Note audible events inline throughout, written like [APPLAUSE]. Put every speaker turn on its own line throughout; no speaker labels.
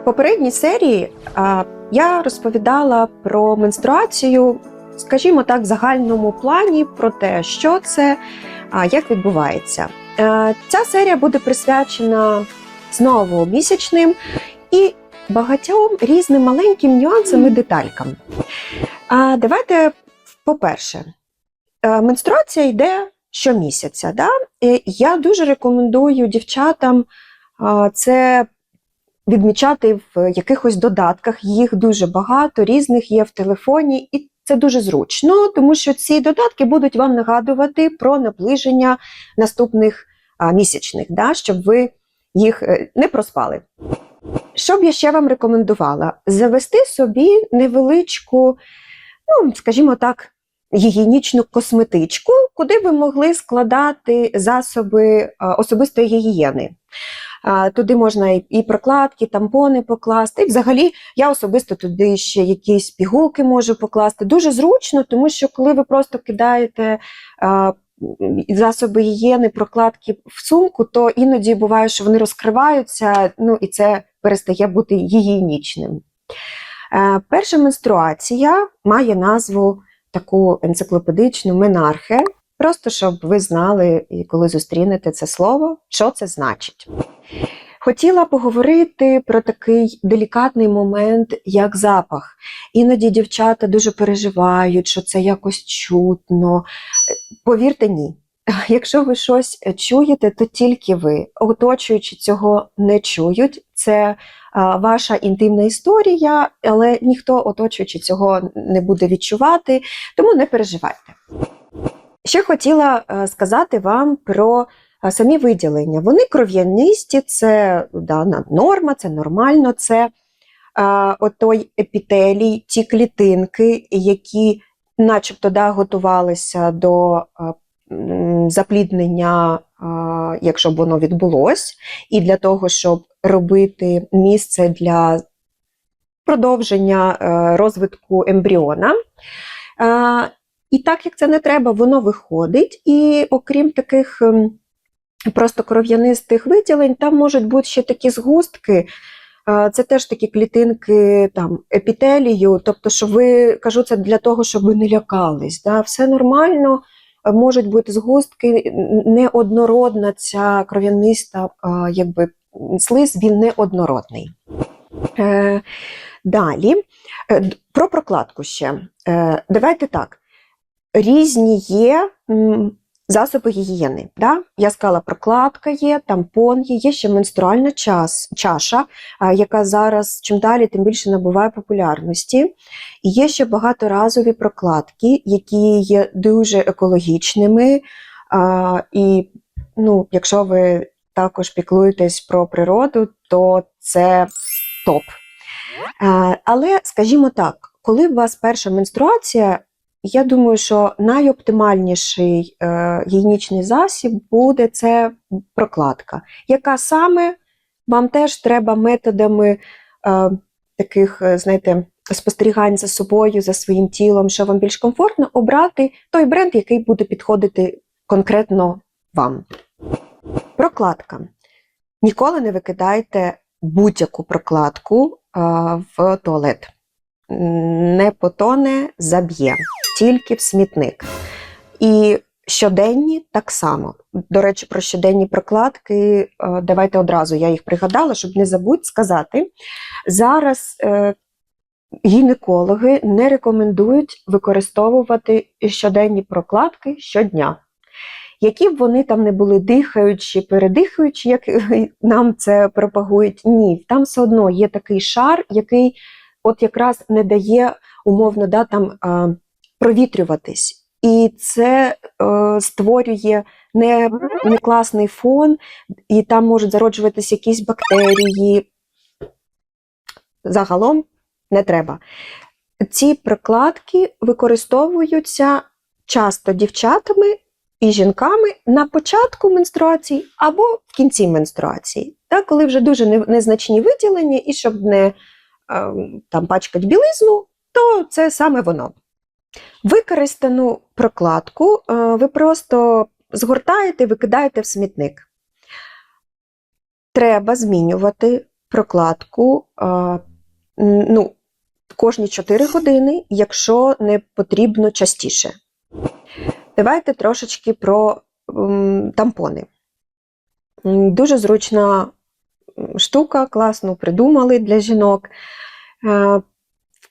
В попередній серії а, я розповідала про менструацію, скажімо так, в загальному плані про те, що це, а, як відбувається. Е, Ця серія буде присвячена знову місячним і багатьом різним маленьким нюансам і деталькам. А давайте, по-перше, е, менструація йде щомісяця. Да? І Я дуже рекомендую дівчатам а, це відмічати в якихось додатках. Їх дуже багато, різних є в телефоні, і це дуже зручно, тому що ці додатки будуть вам нагадувати про наближення наступних а, місячних, да? щоб ви їх е, не проспали. Що б я ще вам рекомендувала? Завести собі невеличку, ну, скажімо так, гігієнічну косметичку, куди ви могли складати засоби особистої гігієни. Туди можна і прокладки, тампони покласти. І взагалі я особисто туди ще якісь пігулки можу покласти. Дуже зручно, тому що коли ви просто кидаєте засоби гігієни, прокладки в сумку, то іноді буває, що вони розкриваються, ну і це перестає бути гігієнічним. Е, Перша менструація має назву таку енциклопедичну менархе, просто щоб ви знали, коли зустрінете це слово, що це значить. Хотіла поговорити про такий делікатний момент, як запах. Іноді дівчата дуже переживають, що це якось чутно. Повірте, ні. [LAUGHS] Якщо ви щось чуєте, то тільки ви. Оточуючи цього не чують. Це ваша інтимна історія, але ніхто оточуючи цього не буде відчувати, тому не переживайте. Ще хотіла е, сказати вам про самі виділення. Вони кров'янисті, це дана норма, це нормально, це е, отой епітелій, ті клітинки, які начебто да, готувалися до м, запліднення, е, якщо б воно відбулось, і для того, щоб робити місце для продовження е, розвитку ембріона. Е, І так як це не треба, воно виходить. І окрім таких просто кров'янистих виділень, там можуть бути ще такі згустки. Це теж такі клітинки там, епітелію. Тобто, що ви кажу, це для того, щоб ви не лякались. Да? Все нормально, можуть бути згустки, неоднородна ця кров'яниста, якби слиз, він неоднородний. Е, Далі, е, про прокладку ще. Е, Давайте так. Різні є засоби гігієни. Да? Я сказала, прокладка є, тампон є, є ще менструальна час, чаша, яка зараз чим далі, тим більше набуває популярності. І є ще багаторазові прокладки, які є дуже екологічними. А, і ну, якщо ви також піклуєтесь про природу, то це топ. Е, Але, скажімо так, коли у вас перша менструація, я думаю, що найоптимальніший е, гігієнічний засіб буде це прокладка, яка саме вам теж треба методами е, таких, е, знаєте, спостерігань за собою, за своїм тілом, що вам більш комфортно, обрати той бренд, який буде підходити конкретно вам. Прокладка. Ніколи не викидайте будь-яку прокладку в туалет. Не потоне, заб'є, тільки в смітник. І щоденні так само. До речі, про щоденні прокладки, е, давайте одразу я їх пригадала, щоб не забудь сказати. Зараз е, гінекологи не рекомендують використовувати щоденні прокладки щодня. Які б вони там не були дихаючі, передихаючі, як [LAUGHS] нам це пропагують, ні, там все одно є такий шар, який от якраз не дає умовно да, там, а, провітрюватись. І це е, створює не, не класний фон, і там можуть зароджуватись якісь бактерії. Загалом не треба. Ці прокладки використовуються часто дівчатами і жінками на початку менструації або в кінці менструації, так, коли вже дуже незначні виділення, і щоб не ем, там пачкати білизну, то це саме воно. Використану прокладку е, ви просто згортаєте, викидаєте в смітник. Треба змінювати прокладку ну, кожні 4 години, якщо не потрібно частіше. Давайте трошечки про тампони. Дуже зручна штука, класно придумали для жінок.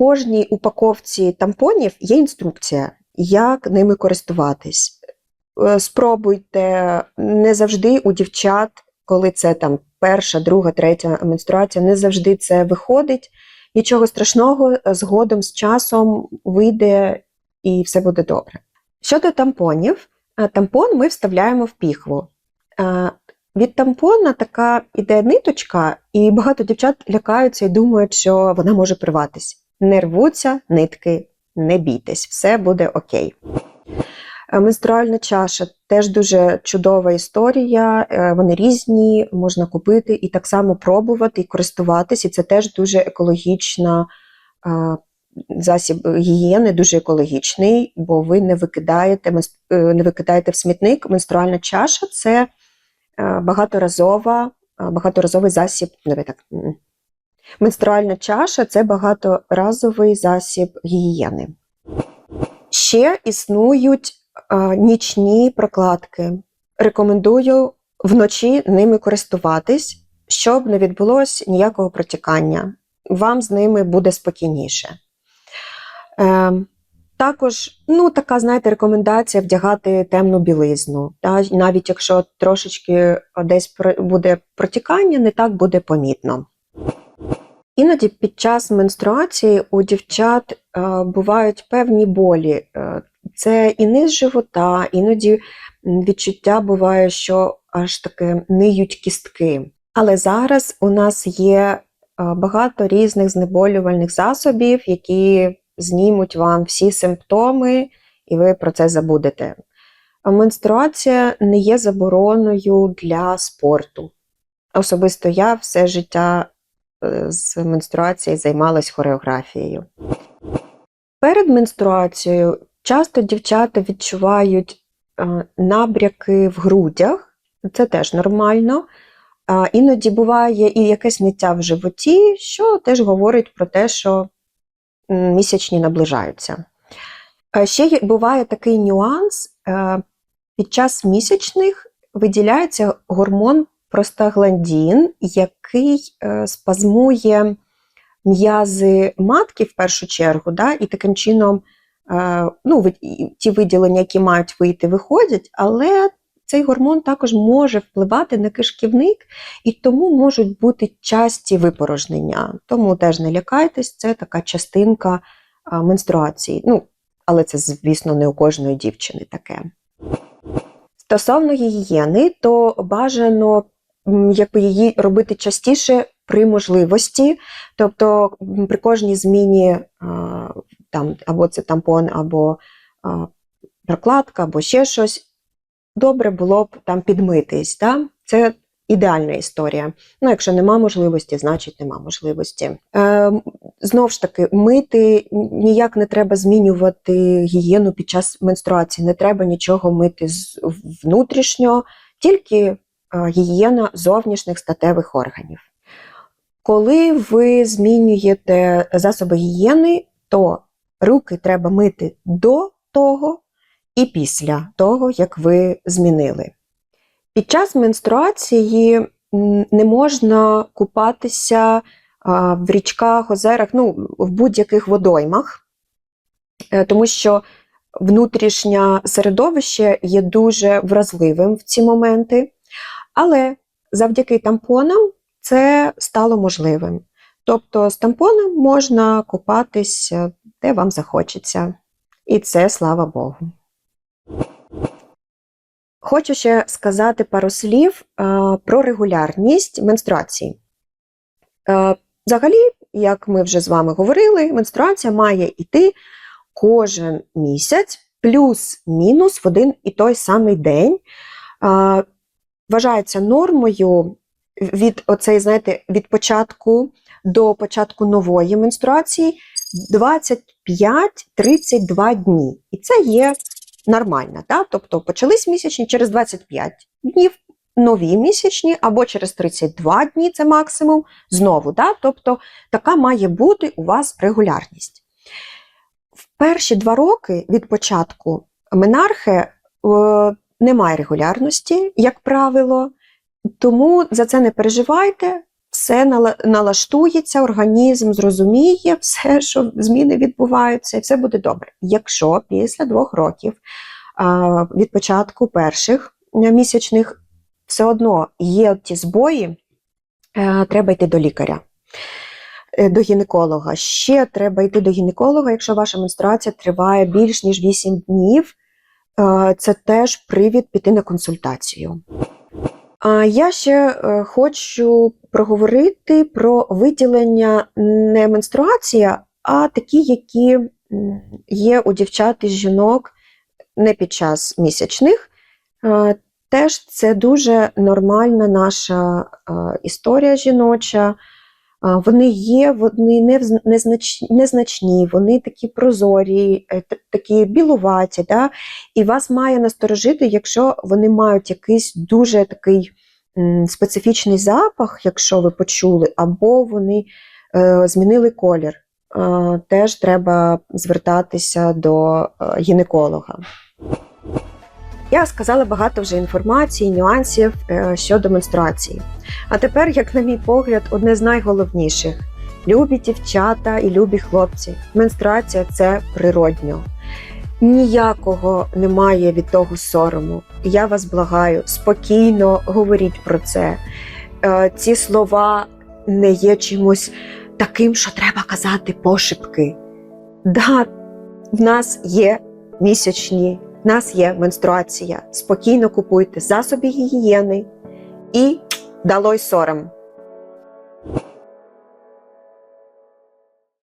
Кожній упаковці тампонів є інструкція, як ними користуватись. Е, Спробуйте не завжди у дівчат, коли це там перша, друга, третя менструація, не завжди це виходить. Нічого страшного, згодом з часом вийде і все буде добре. Щодо тампонів, е, тампон ми вставляємо в піхву. Е, Від тампона така іде ниточка, і багато дівчат лякаються і думають, що вона може порватись. Не рвуться нитки, не бійтесь, все буде окей. Е, Менструальна чаша теж дуже чудова історія. е, Вони різні, можна купити і так само пробувати і користуватись. І це теж дуже екологічна е, засіб гігієни, дуже екологічний, бо ви не викидаєте, не викидаєте в смітник. Менструальна чаша це багаторазова, багаторазовий засіб. Давай так. Менструальна чаша це багаторазовий засіб гігієни. Ще існують е, нічні прокладки. Рекомендую вночі ними користуватись, щоб не відбулось ніякого протікання. Вам з ними буде спокійніше. Е, також, ну, така, знаєте, рекомендація вдягати темну білизну. Та, навіть якщо трошечки десь буде протікання, не так буде помітно. Іноді під час менструації у дівчат е, бувають певні болі. Е, це і низ живота, іноді відчуття буває, що аж таки ниють кістки. Але зараз у нас є е, багато різних знеболювальних засобів, які знімуть вам всі симптоми, і ви про це забудете. Менструація не є забороною для спорту. Особисто я все життя з менструації займалась хореографією. Перед менструацією часто дівчата відчувають е, набряки в грудях, це теж нормально. Іноді буває і якесь ниття в животі, що теж говорить про те, що місячні наближаються. Ще буває такий нюанс: е, під час місячних виділяється гормон простагландін, який е, спазмує м'язи матки в першу чергу, да, і таким чином е, ну, ті виділення, які мають вийти, виходять, але цей гормон також може впливати на кишківник, і тому можуть бути часті випорожнення. Тому теж не лякайтесь, це така частинка менструації. Ну, але це, звісно, не у кожної дівчини таке. Стосовно гігієни, то бажано якби її робити частіше при можливості, тобто при кожній зміні там, або це тампон, або прокладка, або ще щось, добре було б там підмитись. Да? Це ідеальна історія. Ну, якщо нема можливості, значить нема можливості. Е, Знову ж таки, мити ніяк не треба змінювати гігієну під час менструації, не треба нічого мити внутрішньо, тільки гігієна зовнішніх статевих органів. Коли ви змінюєте засоби гігієни, то руки треба мити до того і після того, як ви змінили. Під час менструації не можна купатися в річках, озерах, ну, в будь-яких водоймах, е, тому що внутрішнє середовище є дуже вразливим в ці моменти. Але завдяки тампонам це стало можливим. Тобто з тампоном можна купатись е, де вам захочеться. І це слава Богу. Хочу ще сказати пару слів е, про регулярність менструації. Е, взагалі, як ми вже з вами говорили, менструація має йти кожен місяць, плюс-мінус в один і той самий день. Вважається нормою від оцей, знаєте, від початку до початку нової менструації 25-32 дні. І це є нормально. Да? Тобто почались місячні через 25 днів нові місячні, або через 32 дні це максимум, знову. Да? Тобто така має бути у вас регулярність. В перші два роки від початку менархи е, немає регулярності, як правило, тому за це не переживайте. Все налаштується, організм зрозуміє все, що зміни відбуваються, і все буде добре. Якщо після двох років від початку перших е, місячних все одно є ті збої, е, треба йти до лікаря, е, до гінеколога. Ще треба йти до гінеколога, якщо ваша менструація триває більш ніж 8 днів. Е, Це теж привід піти на консультацію. А я ще е, хочу проговорити про виділення не менструація, а такі, які є у дівчат і жінок не під час місячних. Е, Теж це дуже нормальна наша історія жіноча. Вони є, вони не незначні, вони такі прозорі, е, такі білуваті. Да? І вас має насторожити, якщо вони мають якийсь дуже такий специфічний запах, якщо ви почули, або вони е, змінили колір. Теж треба звертатися до е, гінеколога. Я сказала багато вже інформації, нюансів е, щодо менструації. А тепер, як на мій погляд, одне з найголовніших: любі дівчата і любі хлопці. Менструація це природньо. Ніякого немає від того сорому. Я вас благаю, спокійно говоріть про це. Е, Ці слова не є чимось таким, що треба казати пошепки. Да, в нас є місячні, в нас є менструація. Спокійно купуйте засоби гігієни і далой сором.